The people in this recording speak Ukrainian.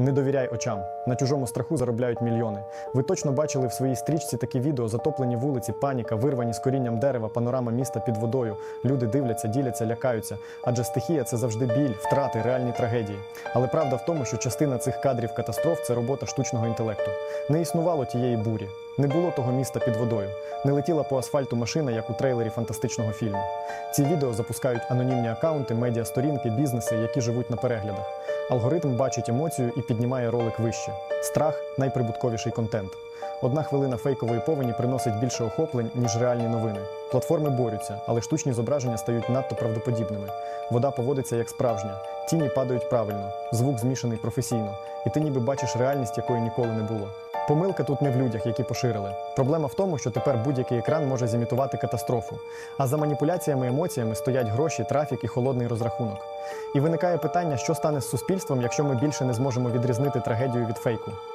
Не довіряй очам. На чужому страху заробляють мільйони. Ви точно бачили в своїй стрічці такі відео: затоплені вулиці, паніка, вирвані з корінням дерева, панорама міста під водою. Люди дивляться, діляться, лякаються. Адже стихія це завжди біль, втрати, реальні трагедії. Але правда в тому, що частина цих кадрів катастроф це робота штучного інтелекту. Не існувало тієї бурі, не було того міста під водою, не летіла по асфальту машина, як у трейлері фантастичного фільму. Ці відео запускають анонімні акаунти, медіасторінки, бізнеси, які живуть на переглядах. Алгоритм бачить емоцію і піднімає ролик вище. Страх найприбутковіший контент. Одна хвилина фейкової повені приносить більше охоплень, ніж реальні новини. Платформи борються, але штучні зображення стають надто правдоподібними. Вода поводиться як справжня, тіні падають правильно, звук змішаний професійно, і ти ніби бачиш реальність, якої ніколи не було. Помилка тут не в людях, які поширили. Проблема в тому, що тепер будь-який екран може зімітувати катастрофу. А за маніпуляціями емоціями стоять гроші, трафік і холодний розрахунок. І виникає питання, що стане з суспільством, якщо ми більше не зможемо відрізнити трагедію від фейку.